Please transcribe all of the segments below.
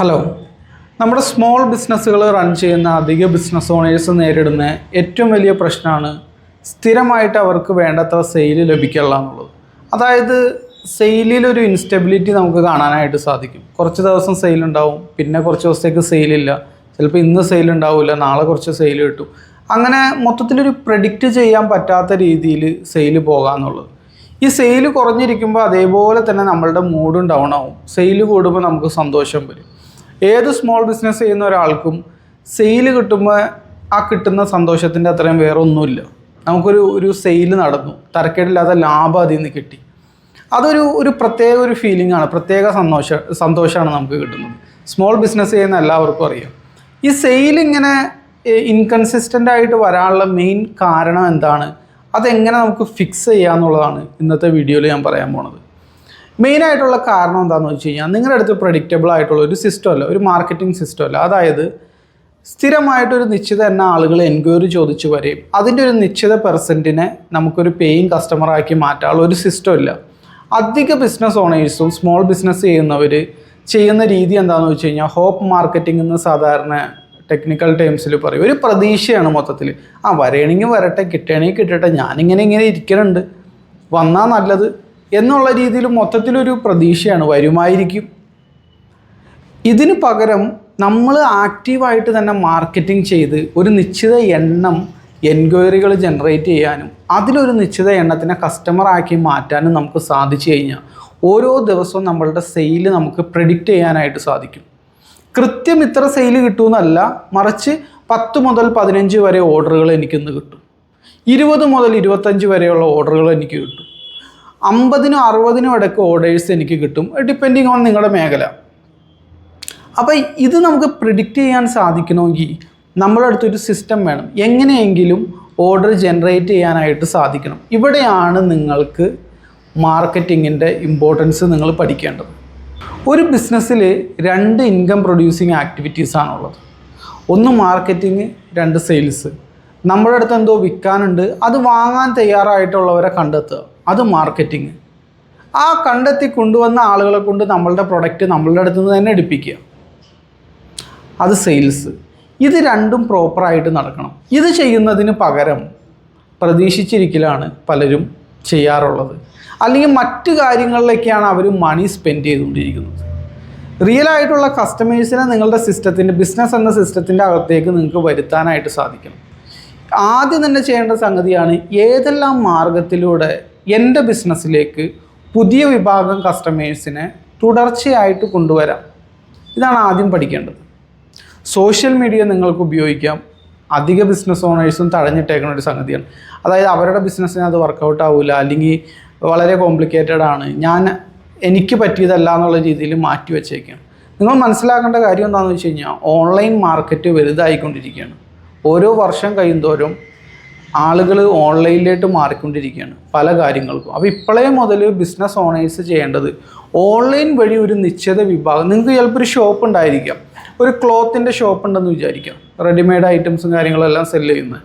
Hello നമ്മുടെ small ബിസിനസ്സുകൾ run ചെയ്യുന്ന അധിക ബിസിനസ് ഓണേഴ്സ് നേരിടുന്ന ഏറ്റവും വലിയ പ്രശ്നമാണ് സ്ഥിരമായിട്ട് അവർക്ക് വേണ്ടത്ര സെയിൽ ലഭിക്കില്ല എന്നുള്ളത്. അതായത് സെയിലിൽ ഒരു ഇൻസ്റ്റെബിലിറ്റി നമുക്ക് കാണാനായിട്ട് സാധിക്കും. കുറച്ച് ദിവസം സെയിൽ ഉണ്ടാവും പിന്നെ കുറച്ച് ദിവസത്തേക്ക് സെയിലില്ല ചിലപ്പോൾ ഇന്ന് സെയിൽ ഉണ്ടാവില്ല നാളെ കുറച്ച് സെയിൽ കിട്ടും. അങ്ങനെ മൊത്തത്തിലൊരു പ്രഡിക്റ്റ് ചെയ്യാൻ പറ്റാത്ത രീതിയിൽ സെയിൽ പോകാമെന്നുള്ളത് ഈ സെയിൽ കുറഞ്ഞിരിക്കുമ്പോൾ അതേപോലെ തന്നെ നമ്മളുടെ മൂഡും ഡൗൺ ആവും. സെയിൽ കൂടുമ്പോൾ നമുക്ക് സന്തോഷം വരും. ഏത് സ്മോൾ ബിസിനസ് ചെയ്യുന്ന ഒരാൾക്കും സെയിൽ കിട്ടുമ്പോൾ ആ കിട്ടുന്ന സന്തോഷത്തിന്റെ അത്രയും വേറെ ഒന്നുമില്ല നമുക്കൊരു ഒരു സെയിൽ നടന്നു. തരക്കേടില്ലാത്ത ലാഭം അതിൽ നിന്ന് കിട്ടി. അതൊരു ഒരു പ്രത്യേക ഒരു ഫീലിംഗ് ആണ്. പ്രത്യേക സന്തോഷ സന്തോഷമാണ് നമുക്ക് കിട്ടുന്നത്. സ്മോൾ ബിസിനസ് ചെയ്യുന്ന എല്ലാവർക്കും അറിയാം. ഈ സെയിൽ ഇങ്ങനെ ഇൻകൺസിസ്റ്റന്റ് ആയിട്ട് വരാനുള്ള മെയിൻ കാരണം എന്താണ്? അതെങ്ങനെ നമുക്ക് ഫിക്സ് ചെയ്യാന്നുള്ളതാണ് ഇന്നത്തെ വീഡിയോയിൽ ഞാൻ പറയാൻ പോണത്. മെയിൻ ആയിട്ടുള്ള കാരണം എന്താണെന്ന് വെച്ച് കഴിഞ്ഞാൽ നിങ്ങളുടെ അടുത്ത് പ്രഡിക്റ്റബിൾ ആയിട്ടുള്ള ഒരു സിസ്റ്റം അല്ല ഒരു മാർക്കറ്റിംഗ് സിസ്റ്റം അല്ല. അതായത് സ്ഥിരമായിട്ടൊരു നിശ്ചിത എന്ന ആളുകൾ എൻക്വയറി ചോദിച്ചു വരെയും അതിന്റെ ഒരു നിശ്ചിത പെർസെന്റിനെ നമുക്കൊരു പേയിങ് കസ്റ്റമറാക്കി മാറ്റാനുള്ള ഒരു സിസ്റ്റം ഇല്ല. അധിക ബിസിനസ് ഓണേഴ്സും സ്മോൾ ബിസിനസ് ചെയ്യുന്നവർ ചെയ്യുന്ന രീതി എന്താണെന്ന് വെച്ച് കഴിഞ്ഞാൽ ഹോപ്പ് മാർക്കറ്റിംഗ് എന്ന് സാധാരണ ടെക്നിക്കൽ ടേംസിൽ പറയും. ഒരു പ്രതീക്ഷയാണ് മൊത്തത്തിൽ ആ വരണമെങ്കിൽ വരട്ടെ കിട്ടണമെങ്കിൽ കിട്ടട്ടെ ഞാനിങ്ങനെ ഇങ്ങനെ ഇരിക്കുന്നുണ്ട് വന്നാൽ നല്ലത്. എന്നുള്ള രീതിയിൽ മൊത്തത്തിലൊരു പ്രതീക്ഷയാണ് വരുമായിരിക്കും. ഇതിന് പകരം നമ്മൾ ആക്റ്റീവായിട്ട് തന്നെ മാർക്കറ്റിംഗ് ചെയ്ത് ഒരു നിശ്ചിത എണ്ണം എൻക്വയറികൾ ജനറേറ്റ് ചെയ്യാനും അതിലൊരു നിശ്ചിത എണ്ണത്തിനെ കസ്റ്റമറാക്കി മാറ്റാനും നമുക്ക് സാധിച്ചു കഴിഞ്ഞാൽ ഓരോ ദിവസവും നമ്മളുടെ സെയിൽ നമുക്ക് പ്രെഡിക്റ്റ് ചെയ്യാനായിട്ട് സാധിക്കും. കൃത്യം ഇത്ര സെയിൽ കിട്ടുമെന്നല്ല മറിച്ച് പത്ത് മുതൽ പതിനഞ്ച് വരെ ഓർഡറുകൾ എനിക്കിന്ന് കിട്ടും. ഇരുപത് മുതൽ ഇരുപത്തഞ്ച് വരെയുള്ള ഓർഡറുകൾ എനിക്ക് കിട്ടും. അമ്പതിനും അറുപതിനും ഇടയ്ക്ക് ഓർഡേഴ്സ് എനിക്ക് കിട്ടും. ഡിപ്പെൻഡിങ് ഓൺ നിങ്ങളുടെ മേഖല. അപ്പോൾ ഇത് നമുക്ക് പ്രിഡിക്റ്റ് ചെയ്യാൻ സാധിക്കണമെങ്കിൽ നമ്മുടെ അടുത്തൊരു സിസ്റ്റം വേണം. എങ്ങനെയെങ്കിലും ഓർഡർ ജനറേറ്റ് ചെയ്യാനായിട്ട് സാധിക്കണം. ഇവിടെയാണ് നിങ്ങൾക്ക് മാർക്കറ്റിങ്ങിന്റെ ഇമ്പോർട്ടൻസ് നിങ്ങൾ പഠിക്കേണ്ടത്. ഒരു ബിസിനസ്സിൽ രണ്ട് ഇൻകം പ്രൊഡ്യൂസിങ് ആക്ടിവിറ്റീസ് ആണുള്ളത്. ഒന്ന് മാർക്കറ്റിംഗ് രണ്ട് സെയിൽസ് നമ്മുടെ അടുത്ത് എന്തോ വിൽക്കാനുണ്ട് അത് വാങ്ങാൻ തയ്യാറായിട്ടുള്ളവരെ കണ്ടെത്തുക. അത് മാർക്കറ്റിംഗ് ആ കണ്ടെത്തി കൊണ്ടുവന്ന ആളുകളെ കൊണ്ട് നമ്മളുടെ പ്രൊഡക്റ്റ് നമ്മളുടെ അടുത്ത് നിന്ന് തന്നെ എടുപ്പിക്കുക. അത് സെയിൽസ് ഇത് രണ്ടും പ്രോപ്പറായിട്ട് നടക്കണം. ഇത് ചെയ്യുന്നതിന് പകരം പ്രതീക്ഷിച്ചിരിക്കലാണ് പലരും ചെയ്യാറുള്ളത്. അല്ലെങ്കിൽ മറ്റു കാര്യങ്ങളിലേക്കാണ് അവർ മണി സ്പെൻഡ് ചെയ്തുകൊണ്ടിരിക്കുന്നത്. റിയൽ ആയിട്ടുള്ള കസ്റ്റമേഴ്സിനെ നിങ്ങളുടെ സിസ്റ്റത്തിന്റെ ബിസിനസ് എന്ന സിസ്റ്റത്തിന്റെ അകത്തേക്ക് നിങ്ങൾക്ക് വരുത്താനായിട്ട് സാധിക്കണം. ആദ്യം തന്നെ ചെയ്യേണ്ട സംഗതിയാണ് ഏതെല്ലാം മാർഗത്തിലൂടെ എന്റെ ബിസിനസ്സിലേക്ക് പുതിയ വിഭാഗം കസ്റ്റമേഴ്സിനെ തുടർച്ചയായിട്ട് കൊണ്ടുവരാം. ഇതാണ് ആദ്യം പഠിക്കേണ്ടത്. സോഷ്യൽ മീഡിയ നിങ്ങൾക്ക് ഉപയോഗിക്കാം. അധിക ബിസിനസ് ഓണേഴ്സും തടഞ്ഞിട്ടേക്കുന്ന ഒരു സംഗതിയാണ്. അതായത് അവരുടെ ബിസിനസ്സിന് അത് വർക്കൗട്ട് ആവില്ല അല്ലെങ്കിൽ വളരെ കോംപ്ലിക്കേറ്റഡ് ആണ്. ഞാൻ എനിക്ക് പറ്റിയതല്ല എന്നുള്ള രീതിയിൽ മാറ്റി വെച്ചേക്കാം നിങ്ങൾ മനസ്സിലാക്കേണ്ട കാര്യം എന്താണെന്ന് വെച്ച് കഴിഞ്ഞാൽ ഓൺലൈൻ മാർക്കറ്റ് വലുതായിക്കൊണ്ടിരിക്കുകയാണ്. ഓരോ വർഷം കഴിയുന്തോറും ആളുകൾ ഓൺലൈനിലേക്ക് മാറിക്കൊണ്ടിരിക്കുകയാണ് പല കാര്യങ്ങൾക്കും. അപ്പോൾ ഇപ്പോഴേ മുതൽ ബിസിനസ് ഓണേഴ്സ് ചെയ്യേണ്ടത് ഓൺലൈൻ വഴി ഒരു നിശ്ചിത വിഭാഗം നിങ്ങൾക്ക് ചിലപ്പോൾ ഒരു ഷോപ്പ് ഉണ്ടായിരിക്കാം. ഒരു ക്ലോത്തിന്റെ ഷോപ്പ് ഉണ്ടെന്ന് വിചാരിക്കാം. റെഡിമെയ്ഡ് ഐറ്റംസും കാര്യങ്ങളെല്ലാം സെല്ല് ചെയ്യുന്നത്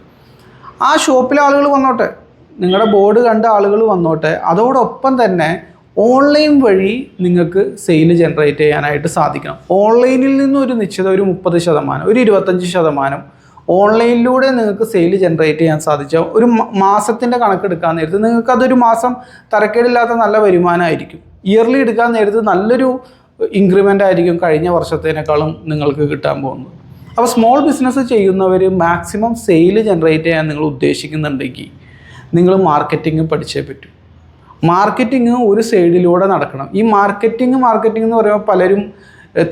ആ ഷോപ്പിലെ ആളുകൾ വന്നോട്ടെ. നിങ്ങളുടെ ബോർഡ് കണ്ട ആളുകൾ വന്നോട്ടെ. അതോടൊപ്പം തന്നെ ഓൺലൈൻ വഴി നിങ്ങൾക്ക് സെയിൽ ജനറേറ്റ് ചെയ്യാനായിട്ട് സാധിക്കണം. ഓൺലൈനിൽ നിന്നും ഒരു നിശ്ചിത ഒരു മുപ്പത് ശതമാനം ഒരു ഇരുപത്തഞ്ച് ശതമാനം ഓൺലൈനിലൂടെ നിങ്ങൾക്ക് സെയിൽ ജനറേറ്റ് ചെയ്യാൻ സാധിച്ച ഒരു മാസത്തിന്റെ കണക്കെടുക്കാൻ നേരത്ത് നിങ്ങൾക്ക് അതൊരു മാസം തരക്കേടില്ലാത്ത നല്ല വരുമാനമായിരിക്കും. ഇയർലി എടുക്കാൻ നേരത്ത് നല്ലൊരു ഇൻക്രിമെന്റ് ആയിരിക്കും കഴിഞ്ഞ വർഷത്തേനേക്കാളും നിങ്ങൾക്ക് കിട്ടാൻ പോകുന്നത്. അപ്പോൾ സ്മോൾ ബിസിനസ് ചെയ്യുന്നവർ മാക്സിമം സെയിൽ ജനറേറ്റ് ചെയ്യാൻ നിങ്ങൾ ഉദ്ദേശിക്കുന്നുണ്ടെങ്കിൽ നിങ്ങൾ മാർക്കറ്റിംഗ് പഠിച്ചേ പറ്റൂ. മാർക്കറ്റിംഗ് ഒരു സൈഡിലൂടെ നടക്കണം. ഈ മാർക്കറ്റിംഗ് മാർക്കറ്റിംഗ് എന്ന് പറയുമ്പോൾ പലരും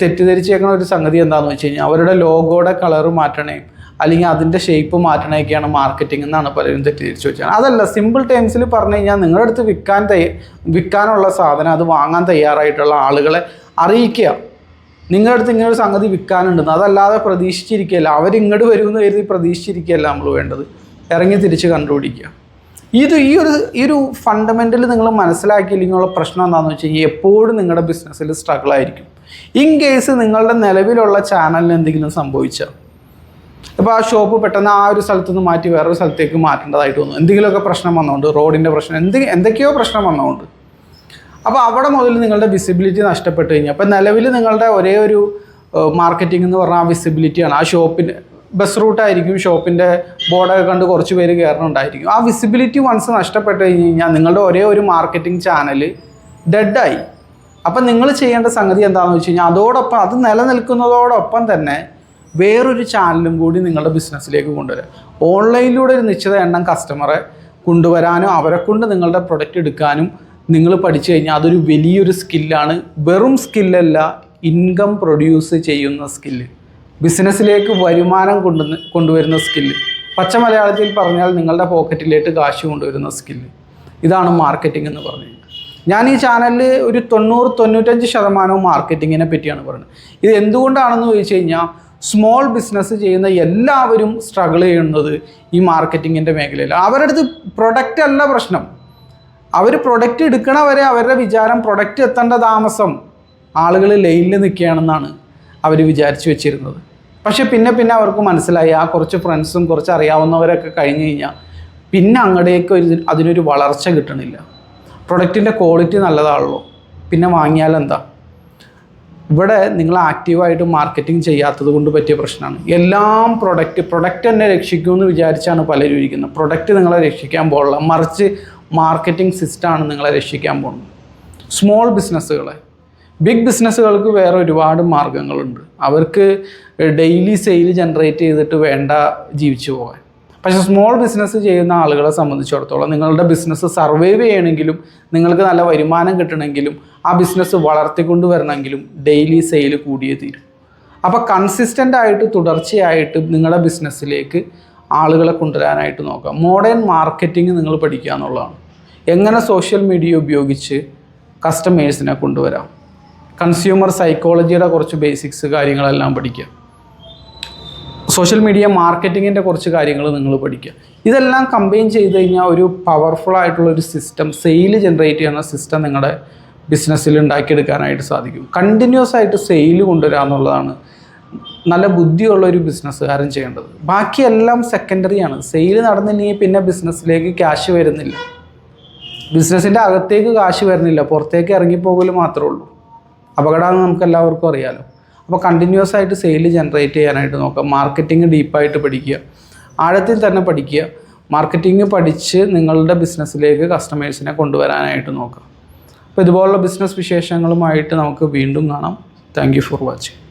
തെറ്റിദ്ധരിച്ചേക്കുന്ന ഒരു സംഗതി എന്താണെന്ന് വെച്ച് കഴിഞ്ഞാൽ അവരുടെ ലോഗോയുടെ കളർ മാറ്റണേ. അല്ലെങ്കിൽ അതിന്റെ ഷേപ്പ് മാറ്റണേക്കെയാണ് മാർക്കറ്റിംഗ് എന്നാണ് പലരും തെറ്റിദ്ധരിച്ചു വെച്ചാൽ അതല്ല സിമ്പിൾ ടേംസിൽ പറഞ്ഞു കഴിഞ്ഞാൽ നിങ്ങളുടെ അടുത്ത് വിൽക്കാൻ തയ്യ വിൽക്കാനുള്ള സാധനം അത് വാങ്ങാൻ തയ്യാറായിട്ടുള്ള ആളുകളെ അറിയിക്കുക. നിങ്ങളുടെ അടുത്ത് ഇങ്ങനെ ഒരു സംഗതി വിൽക്കാനുണ്ടെന്ന്. അതല്ലാതെ പ്രതീക്ഷിച്ചിരിക്കുകയല്ല. അവരിങ്ങോട്ട് വരുമെന്ന് കരുതി പ്രതീക്ഷിച്ചിരിക്കുകയല്ല നമ്മൾ വേണ്ടത്. ഇറങ്ങി തിരിച്ച് കണ്ടുപിടിക്കുക. ഇത് ഈ ഒരു ഈ ഒരു ഫണ്ടമെന്റൽ നിങ്ങൾ മനസ്സിലാക്കിയില്ലെങ്കിലുള്ള പ്രശ്നം എന്താണെന്ന് വെച്ച് കഴിഞ്ഞാൽ എപ്പോഴും നിങ്ങളുടെ ബിസിനസ്സിൽ സ്ട്രഗിൾ ആയിരിക്കും. ഇൻ കേസ് നിങ്ങളുടെ നിലവിലുള്ള ചാനലിന് എന്തെങ്കിലും സംഭവിച്ചാൽ. ഇപ്പോൾ ആ ഷോപ്പ് പെട്ടെന്ന് ആ ഒരു സ്ഥലത്ത് നിന്ന് മാറ്റി വേറൊരു സ്ഥലത്തേക്ക് മാറ്റേണ്ടതായിട്ട് വന്നു. എന്തെങ്കിലുമൊക്കെ പ്രശ്നം വന്നുകൊണ്ട് റോഡിന്റെ പ്രശ്നം എന്ത് എന്തൊക്കെയോ പ്രശ്നം വന്നുകൊണ്ട് അപ്പോൾ അവിടെ മുതൽ നിങ്ങളുടെ വിസിബിലിറ്റി നഷ്ടപ്പെട്ട് കഴിഞ്ഞാൽ അപ്പോൾ നിലവിൽ നിങ്ങളുടെ ഒരേ ഒരു മാർക്കറ്റിംഗ് എന്ന് പറഞ്ഞാൽ ആ വിസിബിലിറ്റിയാണ് ആ ഷോപ്പിന്റെ ബസ് റൂട്ടായിരിക്കും ഷോപ്പിന്റെ ബോർഡൊക്കെ കണ്ട് കുറച്ച് പേര് കയറുന്നുണ്ടായിരിക്കും ആ വിസിബിലിറ്റി വൺസ് നഷ്ടപ്പെട്ട് കഴിഞ്ഞ് കഴിഞ്ഞാൽ നിങ്ങളുടെ ഒരേ ഒരു മാർക്കറ്റിംഗ് ചാനൽ ഡെഡായി അപ്പം നിങ്ങൾ ചെയ്യേണ്ട സംഗതി എന്താണെന്ന് വെച്ച് കഴിഞ്ഞാൽ അതോടൊപ്പം അത് നിലനിൽക്കുന്നതോടൊപ്പം തന്നെ വേറൊരു ചാനലും കൂടി നിങ്ങളുടെ ബിസിനസ്സിലേക്ക് കൊണ്ടുവരാം. ഓൺലൈനിലൂടെ ഒരു നിശ്ചിത എണ്ണം കസ്റ്റമറെ കൊണ്ടുവരാനും അവരെ കൊണ്ട് നിങ്ങളുടെ പ്രൊഡക്റ്റ് എടുക്കാനും നിങ്ങൾ പഠിച്ചു കഴിഞ്ഞാൽ അതൊരു വലിയൊരു സ്കില്ലാണ് വെറും സ്കില്ലല്ല ഇൻകം പ്രൊഡ്യൂസ് ചെയ്യുന്ന സ്കില്ല് ബിസിനസ്സിലേക്ക് വരുമാനം കൊണ്ടു കൊണ്ടുവരുന്ന സ്കില്ല് പച്ച മലയാളത്തിൽ പറഞ്ഞാൽ നിങ്ങളുടെ പോക്കറ്റിലേക്ക് കാശ് കൊണ്ടുവരുന്ന സ്കില്ല് ഇതാണ് മാർക്കറ്റിംഗ് എന്ന് പറഞ്ഞു ഞാൻ ഈ ചാനലിൽ ഒരു തൊണ്ണൂറ് തൊണ്ണൂറ്റഞ്ച് ശതമാനവും മാർക്കറ്റിങ്ങിനെ പറ്റിയാണ് പറയുന്നത്. ഇത് എന്തുകൊണ്ടാണെന്ന് ചോദിച്ചു കഴിഞ്ഞാൽ സ്മോൾ ബിസിനസ് ചെയ്യുന്ന എല്ലാവരും സ്ട്രഗിൾ ചെയ്യുന്നത് ഈ മാർക്കറ്റിങ്ങിന്റെ മേഖലയിൽ. അവരുടെ അടുത്ത് പ്രൊഡക്റ്റ് അല്ല പ്രശ്നം. അവർ പ്രൊഡക്റ്റ് എടുക്കണ വരെ അവരുടെ വിചാരം പ്രൊഡക്റ്റ് എത്തേണ്ട താമസം ആളുകൾ ലൈനിൽ നിൽക്കുകയാണെന്നാണ് അവർ വിചാരിച്ചു വെച്ചിരുന്നത്. പക്ഷേ പിന്നെ പിന്നെ അവർക്ക് മനസ്സിലായി ആ കുറച്ച് ഫ്രണ്ട്സും കുറച്ച് അറിയാവുന്നവരൊക്കെ കഴിഞ്ഞ് കഴിഞ്ഞാൽ പിന്നെ അങ്ങടേക്ക് ഒരു അതിനൊരു വളർച്ച കിട്ടണില്ല. പ്രൊഡക്റ്റിന്റെ ക്വാളിറ്റി നല്ലതാണല്ലോ. പിന്നെ വാങ്ങിയാൽ എന്താ? ഇവിടെ നിങ്ങൾ ആക്റ്റീവായിട്ട് മാർക്കറ്റിംഗ് ചെയ്യാത്തത് കൊണ്ട് പറ്റിയ പ്രശ്നമാണ്. എല്ലാം പ്രൊഡക്റ്റ് പ്രൊഡക്റ്റ് തന്നെ രക്ഷിക്കുമെന്ന് വിചാരിച്ചാണ് പലരും ഇരിക്കുന്നത്. പ്രൊഡക്റ്റ് നിങ്ങളെ രക്ഷിക്കാൻ പോലുള്ള മറിച്ച് മാർക്കറ്റിംഗ് സിസ്റ്റമാണ് നിങ്ങളെ രക്ഷിക്കാൻ പോകുന്നത്. സ്മോൾ ബിസിനസ്സുകളെ ബിഗ് ബിസിനസ്സുകൾക്ക് വേറെ ഒരുപാട് മാർഗങ്ങളുണ്ട് അവർക്ക് ഡെയിലി സെയിൽ ജനറേറ്റ് ചെയ്തിട്ട് വേണ്ട ജീവിച്ചു പോകാൻ. പക്ഷേ സ്മോൾ ബിസിനസ് ചെയ്യുന്ന ആളുകളെ സംബന്ധിച്ചിടത്തോളം നിങ്ങളുടെ ബിസിനസ് സർവൈവ് ചെയ്യണമെങ്കിലും നിങ്ങൾക്ക് നല്ല വരുമാനം കിട്ടണമെങ്കിലും ആ ബിസിനസ് വളർത്തിക്കൊണ്ട് വരണമെങ്കിലും ഡെയിലി സെയിൽ കൂടിയേ തീരും. അപ്പോൾ കൺസിസ്റ്റന്റ് ആയിട്ട് തുടർച്ചയായിട്ട് നിങ്ങളുടെ ബിസിനസ്സിലേക്ക് ആളുകളെ കൊണ്ടുവരാനായിട്ട് നോക്കാം. മോഡേൺ മാർക്കറ്റിംഗ് നിങ്ങൾ പഠിക്കുക എന്നുള്ളതാണ്. എങ്ങനെ സോഷ്യൽ മീഡിയ ഉപയോഗിച്ച് കസ്റ്റമേഴ്സിനെ കൊണ്ടുവരാം? കൺസ്യൂമർ സൈക്കോളജിയുടെ കുറച്ച് ബേസിക്സ് കാര്യങ്ങളെല്ലാം പഠിക്കുക. സോഷ്യൽ മീഡിയ മാർക്കറ്റിങ്ങിന്റെ കുറച്ച് കാര്യങ്ങൾ നിങ്ങൾ പഠിക്കുക. ഇതെല്ലാം കമ്പൈൻ ചെയ്ത് കഴിഞ്ഞാൽ ഒരു പവർഫുൾ ആയിട്ടുള്ള ഒരു സിസ്റ്റം സെയിൽ ജനറേറ്റ് ചെയ്യുന്ന സിസ്റ്റം നിങ്ങളുടെ ബിസിനസ്സിൽ ഉണ്ടാക്കിയെടുക്കാനായിട്ട് സാധിക്കും. കണ്ടിന്യൂസ് ആയിട്ട് സെയിൽ കൊണ്ടുവരിക എന്നുള്ളതാണ് നല്ല ബുദ്ധിയുള്ള ഒരു ബിസിനസ്സുകാരൻ ചെയ്യേണ്ടത്. ബാക്കിയെല്ലാം സെക്കൻഡറിയാണ് സെയിൽ നടന്നില്ലെങ്കിൽ പിന്നെ ബിസിനസ്സിലേക്ക് ക്യാഷ് വരുന്നില്ല. ബിസിനസ്സിന്റെ അകത്തേക്ക് കാശ് വരുന്നില്ല. പുറത്തേക്ക് ഇറങ്ങിപ്പോകൽ മാത്രമേ ഉള്ളൂ. അപകടമാണെന്ന് നമുക്ക് എല്ലാവർക്കും അറിയാലോ. അപ്പോൾ കണ്ടിന്യൂസ് ആയിട്ട് സെയിൽ ജനറേറ്റ് ചെയ്യാനായിട്ട് നോക്കുക. മാർക്കറ്റിംഗ് ഡീപ്പായിട്ട് പഠിക്കുക. ആഴത്തിൽ തന്നെ പഠിക്കുക. മാർക്കറ്റിംഗ് പഠിച്ച് നിങ്ങളുടെ ബിസിനസ്സിലേക്ക് കസ്റ്റമേഴ്സിനെ കൊണ്ടുവരാനായിട്ട് നോക്കുക. അപ്പോൾ ഇതുപോലുള്ള ബിസിനസ് വിശേഷങ്ങളുമായിട്ട് നമുക്ക് വീണ്ടും കാണാം. Thank for watching